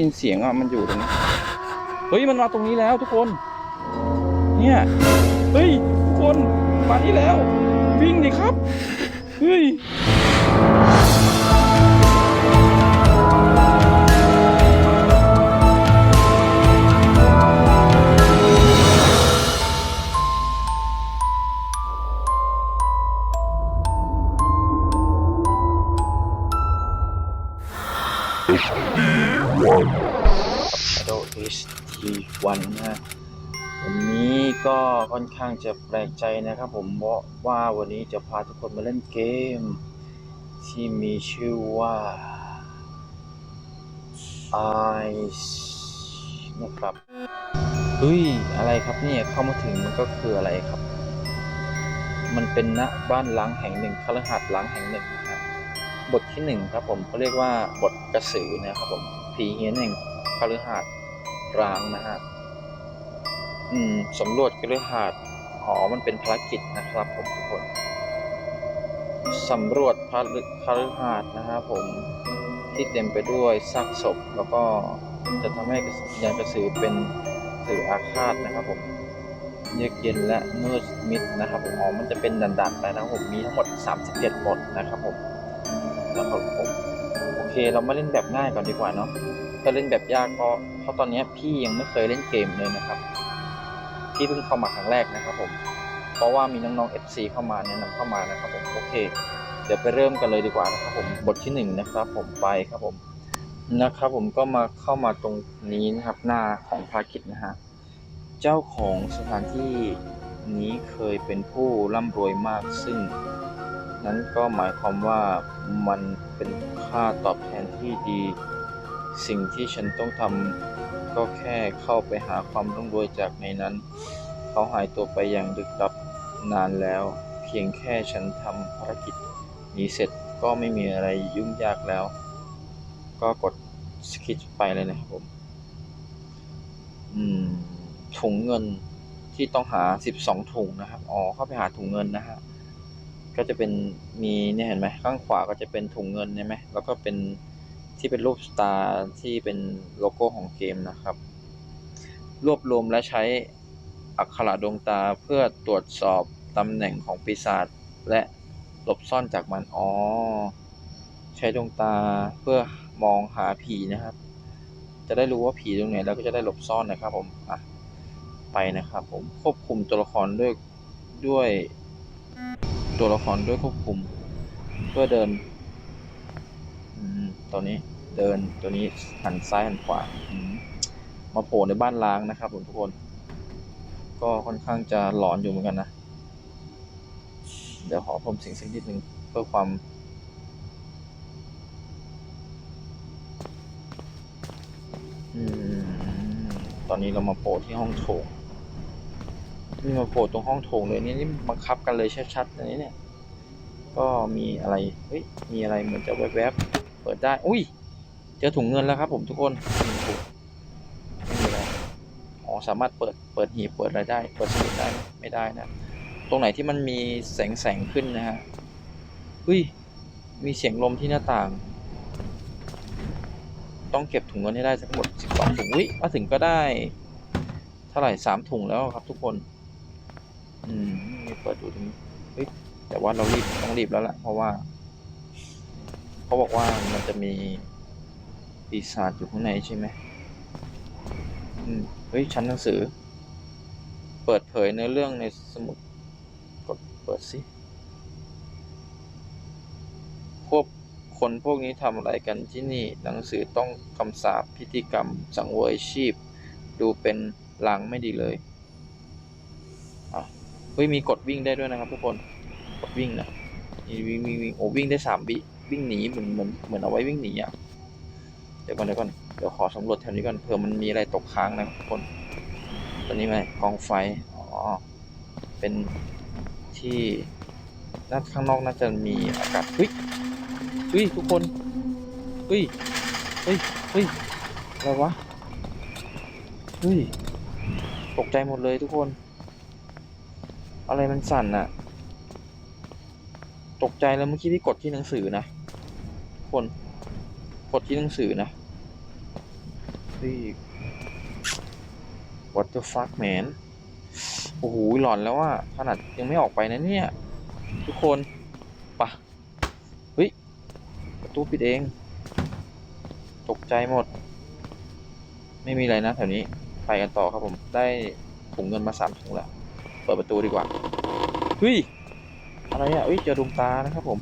ยินเสียงอะมันอยู่ตรงนี้เฮ้ยมันมาตรงนี้แล้วทุกคน เนี่ยเฮ้ยทุกคนมานี่แล้ว วิ่งดิครับเฮ้ย Shadow H T 1นะฮะวันนี้ก็ค่อนข้างจะแปลกใจนะครับผมเพราะว่าวันนี้จะพาทุกคนมาเล่นเกม ที่มีชื่อว่า Ice นะครับเฮ้ย อะไรครับเนี่ย เข้ามาถึงมันก็คืออะไรครับ มันเป็นณบ้านล้างแห่งหนึ่งคฤหาสน์ล้างแห่งหนึ่งนะบทที่หนึ่งครับผมเขาเรียกว่าบทกระสือนะครับผม ผีเฮียนแห่งคฤหาสน์ร้างนะฮะ อืมสำรวจคฤหาสน์อ๋อมันเป็นภารกิจนะครับผมทุกคนสำรวจพระคฤหาสน์นะครับผมที่เต็มไปด้วยซากศพ แล้วก็จะทำให้ยานกระสือเป็นสื่ออาฆาตนะครับผมเยือกเย็นและมืดมิดนะครับผมอ๋อมันจะเป็นดันๆไปนะครับผมมีทั้งหมด37บทนะครับผมแล้วผม เคเรามาเล่นแบบง่ายก่อนดีกว่าเนาะถ้าเล่นแบบยากก็เพราะตอนนี้พี่ยังไม่เคยเล่นเกมเลยนะครับ พี่เพิ่งเข้ามาครั้งแรกนะครับผม เพราะว่ามีน้องๆ FC เข้ามาแนะนำเข้ามานะครับผมโอเค เดี๋ยวไปเริ่มกันเลยดีกว่านะครับผมบทที่หนึ่งนะครับผมไปครับผมนะครับผมก็มาเข้ามาตรงนี้นะครับหน้าของภารกิจนะฮะเจ้าของสถานที่นี้เคยเป็นผู้ร่ำรวยมากซึ่ง นั้นก็หมายความว่ามันเป็น ค่าตอบแทนที่ดี สิ่งที่ฉันต้องทำก็แค่เข้าไปหาความร่ำรวยจากในนั้น เขาหายตัวไปอย่างลึกลับนานแล้ว เพียงแค่ฉันทำภารกิจนี้เสร็จก็ไม่มีอะไรยุ่งยากแล้ว ก็กดสคิปไปเลยนะครับผมอืมถุงเงินที่ต้องหา 12 ถุงนะครับ อ๋อ เข้าไปหาถุงเงินนะฮะ ก็จะเป็นมีเนี่ยเห็นไหมข้างขวาก็จะเป็นถุงเงินใช่ไหมแล้วก็เป็นที่เป็นรูปสตาร์ที่เป็นโลโก้ของเกมนะครับ รวบรวมและใช้อักขระดวงตาเพื่อตรวจสอบตำแหน่งของปีศาจและหลบซ่อนจากมันอ๋อใช้ดวงตาเพื่อมองหาผีนะครับ จะได้รู้ว่าผีตรงไหนแล้วก็จะได้หลบซ่อนนะครับผมอะไปนะครับผมควบคุมตัวละครด้วยด้วย ตัวละครด้วยควบคุมเพื่อเดินตัวนี้เดินตัวนี้หันซ้ายหันขวามมาโผล่ในบ้านล้างนะครับผมทุกคน ก็ค่อนข้างจะหลอนอยู่เหมือนกันนะ เดี๋ยวขอเพิ่มเสียงสักนิดนึงเพื่อความอืมตอนนี้เรามาโผล่ที่ห้องโถง นี่มาโผล่ตรงห้องโถงเลยนี่นี่บังคับกันเลยชัดๆอันนี้เนี่ย ก็มีอะไรเฮ้ยมีอะไรเหมือนจะแวบๆเปิดได้ อุ้ยเจอถุงเงินแล้วครับ ผมทุกคนนึ่งถุงไม่มีอะไรอ๋อสามารถเปิดเปิดหีบเปิดอะไรได้ เปิดสมุดได้ไม่ได้นะ ตรงไหนที่มันมีแสงแสงขึ้นนะฮะอุ้ยมีเสียงลมที่หน้าต่าง ต้องเก็บถุงเงินให้ได้ทั้งหมดสิบสองถุงอุ้ยมาถึงก็ได้เท่าไหร่สามถุงแล้วครับทุกคน อืมนี่เปิดดูตรงนี้เฮ้ยแต่ว่าเรารีบต้องรีบแล้วล่ะ เพราะว่า เขาบอกว่ามันจะมีปีศาจอยู่ข้างในใช่ไหมอืมเฮ้ยชั้นหนังสือ เปิดเผยเนื้อเรื่องในสมุดกดเปิดสิพวกคนพวกนี้ทำอะไรกันที่นี่ หนังสือต้องคำสาปพิธีกรรม สังเวยชีพ ดูเป็นลางไม่ดีเลย เฮ้ยมีกดวิ่งได้ด้วยนะครับทุกคนกดวิ่งนะนี่วิ่งวิ่งวิ่งโอ้วิ่งได้สามวิวิ่งหนีเหมือนเหมือนเหมือนเอาไว้วิ่งหนีอะเดี๋ยวก่อนเดี๋ยวก่อนเดี๋ยวขอสำรวจแถวนี้ก่อนเผื่อมันมีอะไรตกค้างนะครับทุกคนตอนนี้ไหมกองไฟอ๋อเป็นที่ด้านข้างนอกน่าจะมีอากาศเฮ้ยเฮ้ยทุกคนเฮ้ยเฮ้ยเฮ้ยอะไรวะเฮ้ยตกใจหมดเลยทุกคน อะไรมันสั่นอะตกใจแล้วเมื่อกี้ที่กดที่หนังสือนะทุกคนกดที่หนังสือนะเฮ้ย what the fuck man โอ้โหหลอนแล้วว่าขนาดยังไม่ออกไปนะเนี่ย ทุกคนปะเฮ้ยประตูปิดเอง ตกใจหมด ไม่มีอะไรนะแถวนี้ไปกันต่อครับผมได้ถุงเงินมาสามถุงแล้ว เปิดประตูดีกว่าเฮ้ยอะไรอะเอ้ยเจอดวงตานะครับผม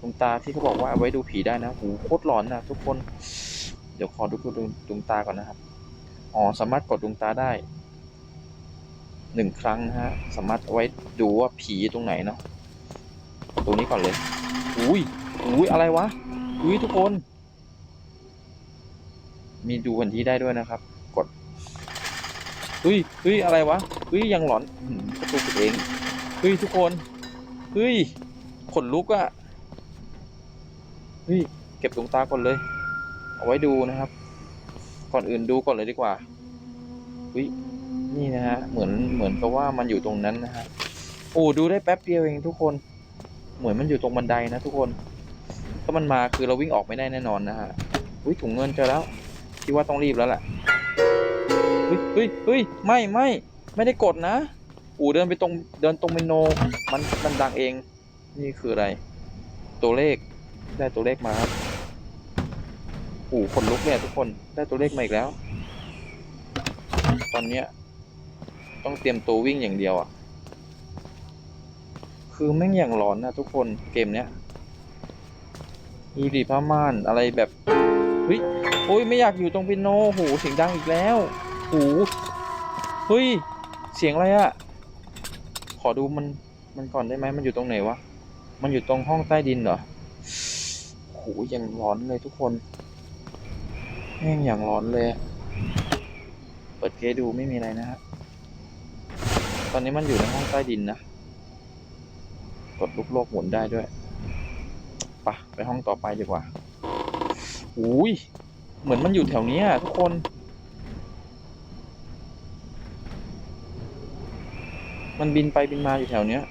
ดวงตาที่เขาบอกว่าเอาไว้ดูผีได้นะหูโคตรหลอนนะทุกคน เดี๋ยวขอดูดวงดวงตาก่อนนะครับอ๋อสามารถกดดวงตาได้หนึ่งครั้งนะฮะสามารถเอาไว้ดูว่าผีอยู่ตรงไหนเนาะตัวนี้ก่อนเลยอุ้ยอุ้ยอะไรวะอุ้ยทุกคน มีดูแผนที่ได้ด้วยนะครับกด เฮ้ยเฮ้ยอะไรวะเฮ้ยยังหลอนประตูปิดเองเฮ้ยทุกคนเฮ้ยขนลุกอะเฮ้ยเก็บดวงตาก่อนเลย เอาไว้ดูนะครับ ก่อนอื่นดูก่อนเลยดีกว่าเฮ้ยนี่นะฮะเหมือนเหมือนกับว่ามันอยู่ตรงนั้นนะฮะโอ้ดูได้แป๊บเดียวเองทุกคน เหมือนมันอยู่ตรงบันไดนะทุกคนถ้ามันมาคือเราวิ่งออกไม่ได้แน่นอนนะฮะอุ้ยถุงเงินเจอแล้วคิดว่าต้องรีบแล้วแหละ เฮ้ยเฮ้ยเฮ้ยไม่ไม่ไม่ได้กดนะ อูเดินไปตรงเดินตรงเมนูมันมันดังเอง นี่คืออะไร ตัวเลขได้ตัวเลขมาครับอูคนลุกเนี่ยทุกคนได้ตัวเลขมาอีกแล้ว ตอนเนี้ยต้องเตรียมตัววิ่งอย่างเดียวอะ คือแม่งอย่างหลอนนะทุกคนเกมเนี้ยดูดิผ้าม่านอะไรแบบเฮ้ยโอ้ยไม่อยากอยู่ตรงเปียโนโหเสียงดังอีกแล้ว โหเฮ้ย เสียงอะไรอะขอดูมัน มันก่อนได้ไหม มันอยู่ตรงไหนวะ มันอยู่ตรงห้องใต้ดินเหรอโหยังร้อนเลยทุกคนแม่งอย่างร้อนเลย เปิดเคดูไม่มีอะไรนะฮะ ตอนนี้มันอยู่ในห้องใต้ดินนะ กดลูกโลกหมุนได้ด้วยปะไปห้องต่อไปดีกว่าอุ้ย เหมือนมันอยู่แถวนี้ยทุกคน มันบินไปบินมาอยู่แถวเนี้ย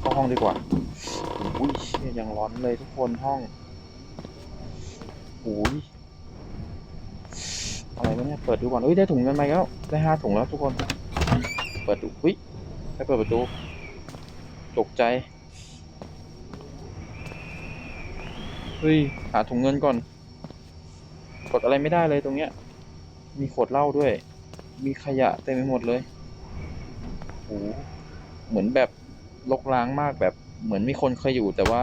เข้าห้องดีกว่าอุ้ยเชี่ยยังร้อนเลยทุกคนห้องอุ้ยอะไรวะเนี่ยเปิดดูก่อนเอ้ยได้ถุงเงินมาแล้วได้ห้าถุงแล้วทุกคน เปิดดูอุ้ยให้เปิดประตูตกใจเฮ้ยหาถุงเงินก่อน กดอะไรไม่ได้เลยตรงเนี้ย มีขวดเหล้าด้วย มีขยะเต็มไปหมดเลย เหมือนแบบลกล้างมากแบบเหมือนมีคนเคยอยู่แต่ว่า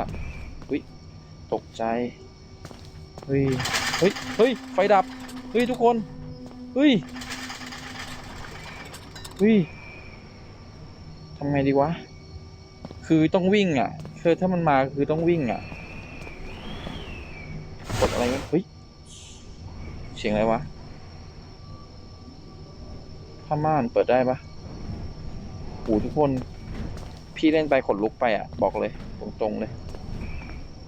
เฮ้ยตกใจเฮ้ยเฮ้ยเฮ้ยไฟดับเฮ้ยทุกคนเฮ้ยเฮ้ยทำไงดีวะ คือต้องวิ่งอะ คือถ้ามันมาคือต้องวิ่งอะ กดอะไรวะเฮ้ย เสียงอะไรวะผ้าม่านเปิดได้ปะ หทุกคน พี่เล่นไปขนลุกไปอะ บอกเลย ตรงๆเลย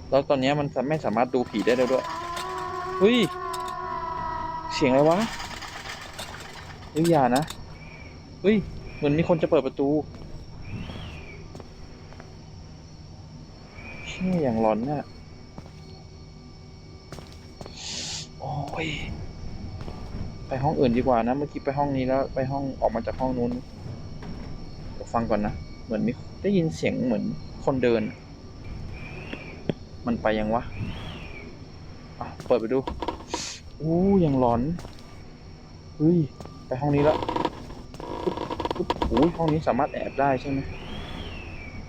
แล้วตอนนี้มันไม่สามารถดูผีได้แล้วด้วยเฮ้ย เสียงอะไรวะเฮ้ยอย่านะเฮ้ย เหมือนมีคนจะเปิดประตูเชี่ยอย่างหลอนน่ะโอ้ย ไปห้องอื่นดีกว่านะ เมื่อกี้ไปห้องนี้แล้ว ไปห้องออกมาจากห้องนู้น ฟังก่อนนะ เหมือนมีได้ยินเสียงเหมือนคนเดิน มันไปยังวะอะเปิดไปดู อู้ยังหลอนเฮ้ยไปห้องนี้แล้วปึ๊บปึ๊บโอ้ยห้องนี้สามารถแอบได้ใช่ไหม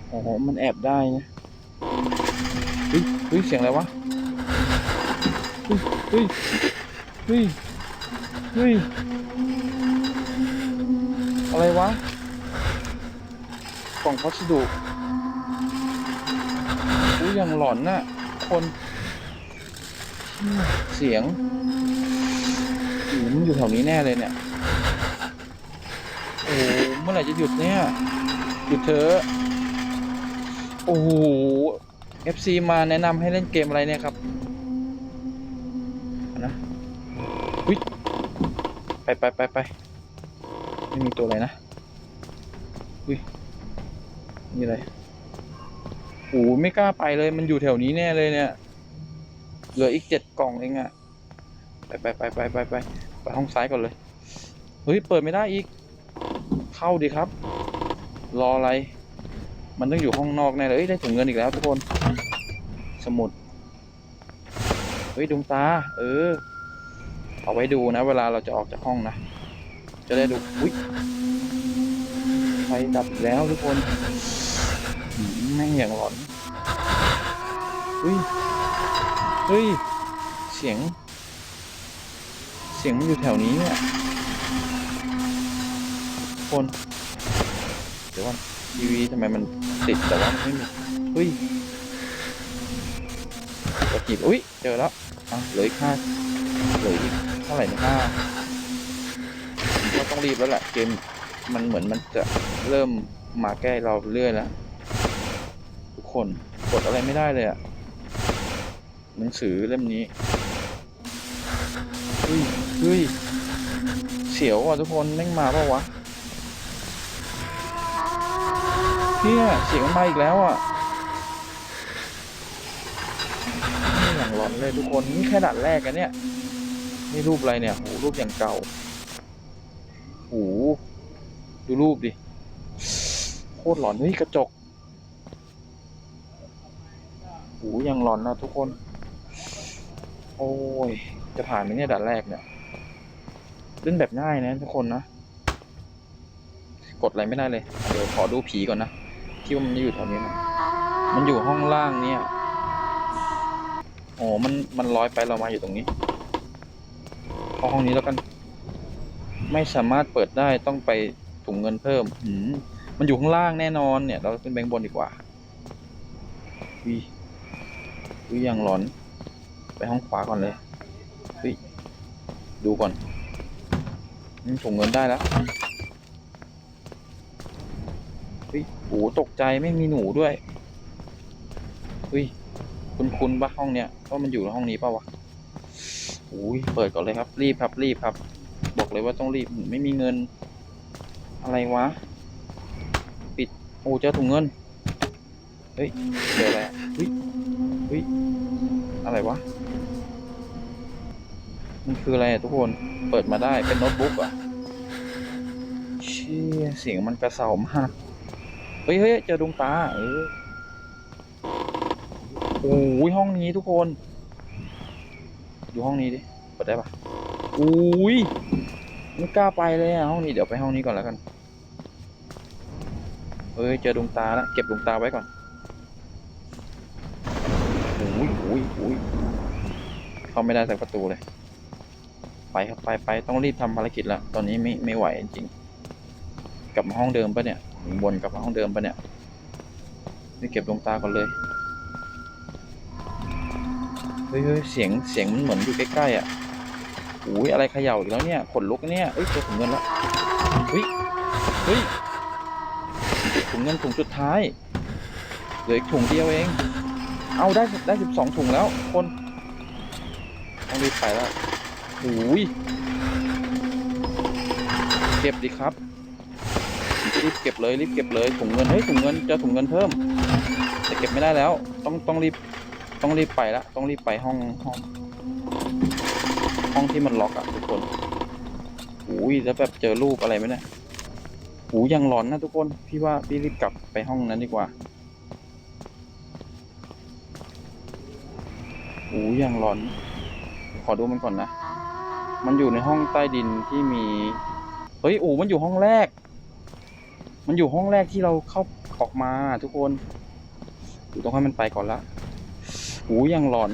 อ๋อมันแอบได้นะเฮ้ยเฮ้ยเสียงอะไรวะเฮ้ยเฮ้ยเฮ้ยเฮ้ยอะไรวะ กล่องพัสดุอุ้ยยังหลอนน่ะ คนเสียงอูมันอยู่แถวนี้แน่เลยเนี่ย โอ้เมื่อไหร่จะหยุดเนี่ย หยุดเถอะโอ้โห FC มาแนะนำให้เล่นเกมอะไรเนี่ยครับนะวิไปไปไปไปไม่มีตัวอะไรนะ มีอะไรโอ้ไม่กล้าไปเลย มันอยู่แถวนี้แน่เลยเนี่ย เหลืออีกเจ็ดกล่องเองอะไปไปไปไปไปไปไปห้องซ้ายก่อนเลย เฮ้ย เปิดไม่ได้อีก เข้าดิครับ รออะไร มันต้องอยู่ห้องนอกแน่เลยได้ถุงเงินอีกแล้วทุกคน สมุด เฮ้ยดวงตา เออ เอาไว้ดูนะ เวลาเราจะออกจากห้องนะ จะได้ดู อุ้ยไฟดับแล้วทุกคน แม่งอย่างหลอนอุ้ยเฮ้ย เสียง เสียงมันอยู่แถวนี้เนี่ยคนเดี๋ยวก่อนทีวีทำไมมันติดแต่ว่ามันไม่มีเฮ้ยกระจีบอุ้ย เจอแล้วอะเหลืออีกห้าเหลืออีกเท่าไหร่นะห้าเราต้องรีบแล้วแหละเกมมันเหมือนมันจะเริ่มมาแก้เราเรื่อยแล้ว ทุกคนกดอะไรไม่ได้เลยอะหนังสือเล่มนี้เฮ้ยเฮ้ยเสียวอะทุกคนแม่งมาเปล่าวะเนี่ยเสียงมันมาอีกแล้วอะนี่อย่างหลอนเลยทุกคนนี่แค่ด่านแรกกันเนี่ยนี่รูปอะไรเนี่ยโหรูปอย่างเก่าโหดูรูปดิโคตรหลอนเฮ้ยกระจกโหยังหลอนนะทุกคน โอ้ย จะผ่านไหมเนี่ยด่านแรกเนี่ยเล่นแบบง่ายนะทุกคนนะ กดอะไรไม่ได้เลย เดี๋ยวขอดูผีก่อนนะ ที่ว่ามันอยู่แถวนี้นะ มันอยู่ห้องล่างเนี่ยโอ้มัน มันลอยไปเรามาอยู่ตรงนี้เข้าห้องนี้แล้วกัน ไม่สามารถเปิดได้ต้องไปถุงเงินเพิ่มหืมมันอยู่ข้างล่างแน่นอนเนี่ย เราขึ้นแบงค์บนดีกว่าวิ วิยังหลอน ไปห้องขวาก่อนเลยเฮ้ยดูก่อนอืมถุงเงินได้แล้วเฮ้ยโอ้ตกใจไม่มีหนูด้วยเฮ้ยคุณคุณปะห้องเนี้ยว่ามันอยู่ห้องนี้ปะวะอุ้ยเปิดก่อนเลยครับ รีบครับรีบครับ บอกเลยว่าต้องรีบไม่มีเงิน อะไรวะ ปิดโอ้เจอถุงเงิน เฮ้ยเจออะไรอะเฮ้ย ฮ้ย อะไรวะ มันคืออะไรอะทุกคน เปิดมาได้ เป็นโน้ตบุ๊กอะเชี่ยเสียงมันกระเสามาก เฮ้ยเฮ้ยเจอดวงตา เออโอ้ยห้องนี้ทุกคน อยู่ห้องนี้ดิ เปิดได้ปะอุ้ยไม่กล้าไปเลยอะห้องนี้เดี๋ยวไปห้องนี้ก่อนแล้วกันเฮ้ยเจอดวงตาแล้วเก็บดวงตาไว้ก่อน อุ้ยเข้าไม่ได้สักประตูเลย ไปครับไปไปต้องรีบทำภารกิจล้วตอนนี้ไม่ไม่ไหวจริงกลับมาห้องเดิมปะเนี่ยบนกลับมาห้องเดิมปะเนี่ยนี่เก็บดวงตาก่อนเลยเฮ้ยเสียงเสียงมันเหมือนอยู่ใกล้ๆอะอุ้ยอะไรเขย่าอีกแล้วเนี่ยขนลุกเนี่ยเอ้ยเจอถุงเงินแล้วเฮ้ยเฮ้ยถุงเงินถุงสุดท้ายเหลืออีกถุงเดียวเอง เอาได้ได้สิบสองถุงแล้วคนต้องรีบไปแล้วโอ้ยเก็บดิครับรีบเก็บเลยรีบเก็บเลยถุงเงินเฮ้ยถุงเงินเจอถุงเงินเพิ่มแต่เก็บไม่ได้แล้ว ต้องต้องรีบต้องรีบไปละต้องรีบไปห้องห้อง ห้องที่มันล็อกอะทุกคนโอ้ยแล้วแบบเจอรูปอะไรไหมเนี่ยโอ้ยยังหลอนนะทุกคน พี่ว่าพี่รีบกลับไปห้องนั้นดีกว่า โอ้ยยังหลอน ขอดูมันก่อนนะ มันอยู่ในห้องใต้ดินที่มี เฮ้ยโอ้มันอยู่ห้องแรก มันอยู่ห้องแรกที่เราเข้าออกมาทุกคนอยู่ต้องให้มันไปก่อนละโอ้ยังหลอน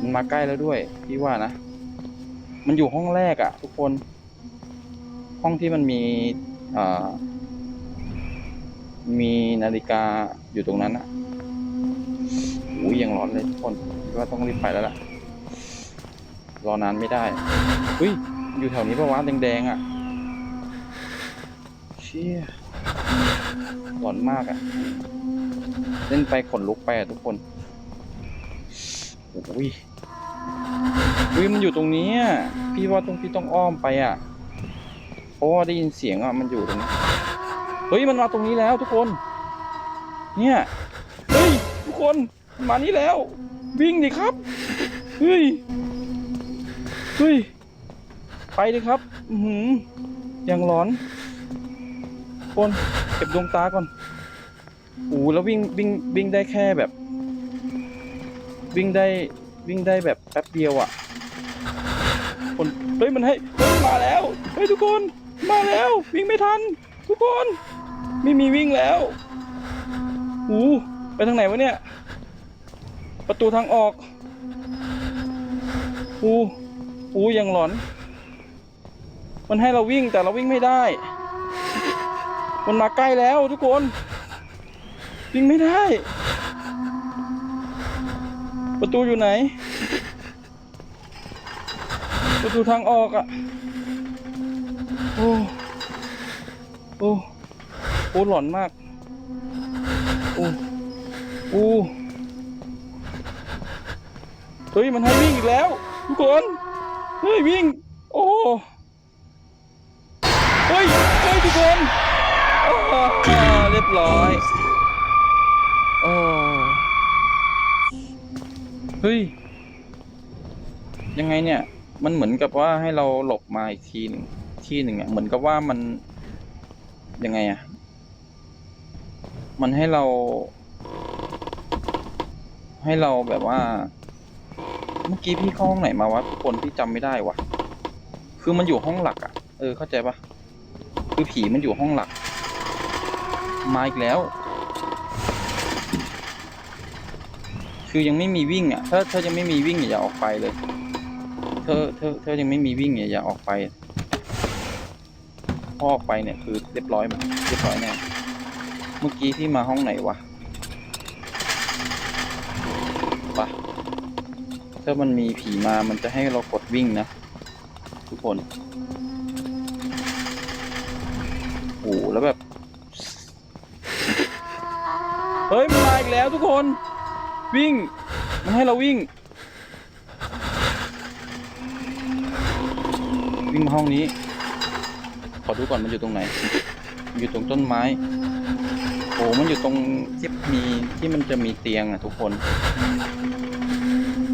มันมาใกล้แล้วด้วยพี่ว่านะ มันอยู่ห้องแรกอะทุกคน ห้องที่มันมีอ่ามีนาฬิกาอยู่ตรงนั้นอะ โอ้ยังหลอนเลยทุกคนพี่ว่าต้องรีบไปแล้วล่ะ รอนานไม่ได้เฮ้ย อยู่แถวนี้ปะวะแดงๆอะ เชี่ยหลอนมากอะ เล่นไปขนลุกไปอะทุกคนโอ้ยอุ้ยมันอยู่ตรงนี้พี่ว่าต้องพี่ต้องอ้อมไปอะเพราะว่าได้ยินเสียงอะมันอยู่ตรงนี้เฮ้ยมันมาตรงนี้แล้วทุกคน เนี่ย เฮ้ย ทุกคน มานี่แล้ว วิ่งดิครับเฮ้ยเฮ้ยไปเลยครับหืออย่างหลอนคนเก็บดวงตาก่อนโอ้แล้ววิ่งวิ่งวิ่งได้แค่แบบ วิ่งได้วิ่งได้แบบแป๊บเดียวอะ่ะคนเฮ้ยมันให้มาแล้วเฮ้ยทุกคนมาแล้ว วิ่งไม่ทัน ทุกคน ไม่มีวิ่งแล้วโอ้ไปทางไหนวะเนี่ย ประตูทางออกอ้โอ้ยังหลอน มันให้เราวิ่งแต่เราวิ่งไม่ได้ มันมาใกล้แล้วทุกคน วิ่งไม่ได้ ประตูอยู่ไหน ประตูทางออกอะ่ะ โอ้ โอ้ โอ้หลอนมาก โอ้ โอ้ เฮ้ยมันให้วิ่งอีกแล้ว ทุกคนเฮ้ยวิ่ง โอ้เฮ้ยเฮ้ยทุกคนเรียบร้อยโอ้เฮ้ยยังไงเนี่ย มันเหมือนกับว่าให้เราหลบมาอีกทีหนึ่งที่หนึ่งอะเหมือนกับว่ามันยังไงอะมันให้เรา ให้เราแบบว่า เมื่อกี้พี่เข้าห้องไหนมาวะคนพี่จำไม่ได้วะคือมันอยู่ห้องหลักอะ เออเข้าใจปะคือผีมันอยู่ห้องหลัก มาอีกแล้ว คือยังไม่มีวิ่งอะถ้าถ้ายังไม่มีวิ่งอย่าออกไปเลย เธอเธอเธอยังไม่มีวิ่งอย่าออกไปพอออกไปเนี่ยคือเรียบร้อยหมดเรียบร้อยแน่เมื่อกี้ที่มาห้องไหนวะปะ ถ้ามันมีผีมามันจะให้เรากดวิ่งนะ ทุกคนโอ้โหแล้วแบบ เฮ้ยมันมาอีกแล้วทุกคน วิ่ง มันให้เราวิ่ง วิ่งมาห้องนี้ ขอดูก่อนมันอยู่ตรงไหน อยู่ตรงต้นไม้โอ้มันอยู่ตรงที่มีที่มันจะมีเตียงอะทุกคน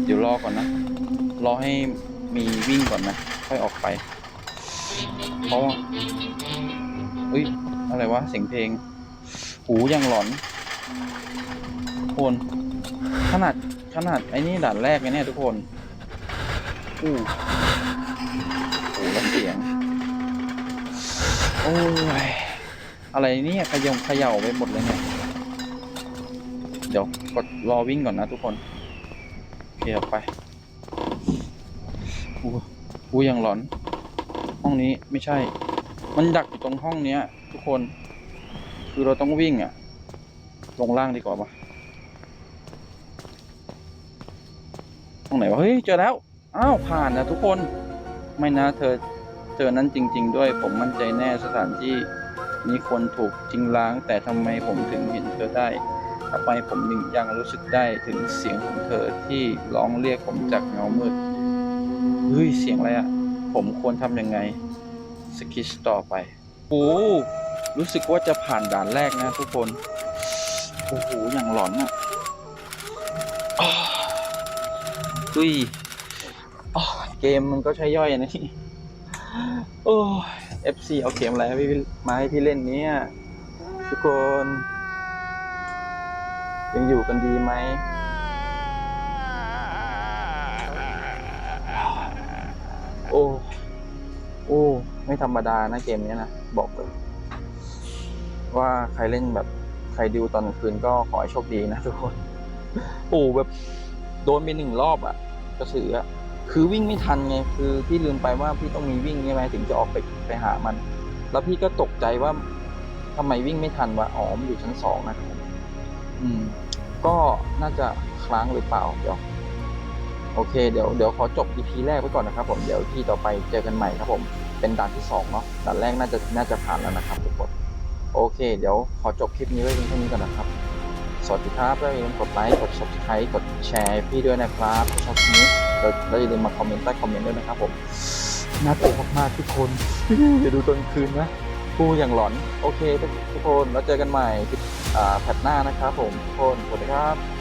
เดี๋ยวรอก่อนนะ รอให้มีวิ่งก่อนนะ ค่อยออกไป เพราะว่าเฮ้ย อะไรวะ เสียงเพลง หูยังหลอนคน ขนาด ขนาด ไอ้นี่ด่านแรกเลยเนี่ยทุกคน อู้โอ้แล้วเสียง โอ้ย อะไรเนี่ยขยงเขย่าไปหมดเลยเนี่ย เดี๋ยวกดรอวิ่งก่อนนะทุกคน คออกไปอู้อู้ยังหลอน ห้องนี้ไม่ใช่ มันดักอยู่ตรงห้องเนี้ย ทุกคน คือเราต้องวิ่งอะลงล่างดีกว่าปะห้องไหนวะ เฮ้ย เจอแล้ว อ้าว ผ่านนะทุกคน ไม่นะเธอเจอนั้นจริง ๆ ด้วย ผมมั่นใจแน่สถานที่มีคนถูกทิ้งล้าง แต่ทำไมผมถึงเห็นเธอได้ ทำไมผมถึงยังรู้สึกได้ถึงเสียงของเธอที่ร้องเรียกผมจากเงามืดเฮ้ยเสียงอะไรอะผมควรทำยังไงสกิชต่อไปโอ้รู้สึกว่าจะผ่านด่านแรกนะทุกคนโอ้โหอย่างหลอนอะอ้าวเฮ้ยเกมมันก็ใช้ย่อยนะนี่โอ้ย FC เอาเกมอะไรพี่มาให้พี่เล่นเนี่ยทุกคน ยังอยู่กันดีไหม โอ้ โอ้ ไม่ธรรมดานะเกมเนี้ยนะ บอกเลย ว่าใครเล่นแบบใครดูตอนกลางคืนก็ขอให้โชคดีนะทุกคน โอ้แบบโดนไปหนึ่งรอบอะกระสืออะคือวิ่งไม่ทันไง คือพี่ลืมไปว่าพี่ต้องมีวิ่งใช่ไหมถึงจะออกไปไปหามัน แล้วพี่ก็ตกใจว่าทำไมวิ่งไม่ทันวะอ๋อมอยู่ชั้นสองนะครับ อืม ก็น่าจะค้างหรือเปล่าเดี๋ยวโอเคเดี๋ยวเดี๋ยวขอจบ EP แรกไว้ก่อนนะครับผมเดี๋ยว EP ต่อไปเจอกันใหม่ครับผม เป็นด่านที่สองเนาะด่านแรกน่าจะน่าจะผ่านแล้วนะครับทุกคนโอเค เดี๋ยวขอจบคลิปนี้ไว้เพียงเท่านี้ก่อนนะครับ สวัสดีครับแล้วอย่าลืมกดไลค์กด subscribe กดแชร์พี่ด้วยนะครับถ้าชอบคลิปนี้แล้วอย่าลืมมาคอมเมนต์ใต้คอมเมนต์ด้วยนะครับผมน่ากลัวมากๆทุกคนอย่าดูตอนคืนนะกูอย่างหลอน โอเคทุกทุกคนแล้วเจอกันใหม่ที่อ่า แพทหน้านะครับผมทุกคนสวัสดีครับ